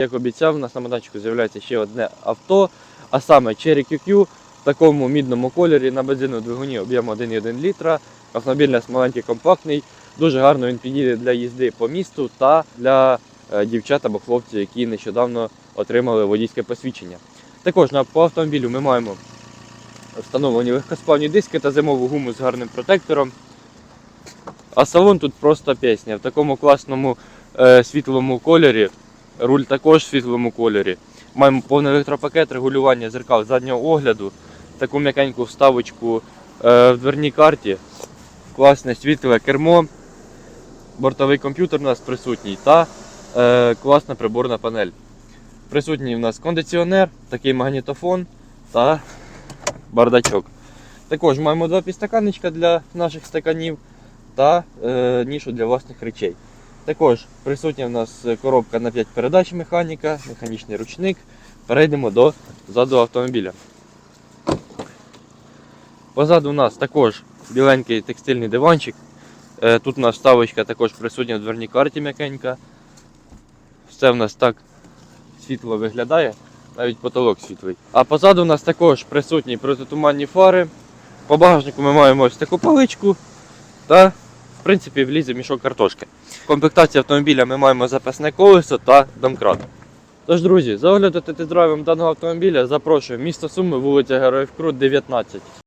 Як обіцяв, у нас на майданчику з'являється ще одне авто, а саме Cherry QQ в такому мідному кольорі на бензину двигуні об'ємом 1,1 літра. Автомобіль у нас маленький компактний, дуже гарно він підійде для їзди по місту та для е, дівчат або хлопців, які нещодавно отримали водійське посвідчення. Також по автомобілю ми маємо встановлені легкосплавні диски та зимову гуму з гарним протектором. А салон тут просто пісня. В такому класному е, світлому кольорі. Руль також в світлому кольорі. Маємо повний електропакет, регулювання зеркал заднього огляду, таку м'якеньку вставочку е, в дверній карті, класне світле кермо, бортовий комп'ютер у нас присутній та е, класна приборна панель. Присутній у нас кондиціонер, такий магнітофон та бардачок. Також маємо два підстаканничка для наших стаканів та е, нішу для власних речей. Також присутня в нас коробка на 5 передач механіка, механічний ручник. Перейдемо до заду автомобіля. Позаду у нас також біленький текстильний диванчик. Е, Тут у нас вставочка також присутня в дверній карті м'якенька. Все в нас так світло виглядає, навіть потолок світлий. А позаду у нас також присутні протитуманні фари. По багажнику ми маємо ось таку паличку та в принципі влізе мішок картошки. В комплектації автомобіля ми маємо запасне колесо та домкрат. Тож, друзі, за оглядати тест-драйвом даного автомобіля запрошую місто Суми, вулиця Героїв Крут, 19.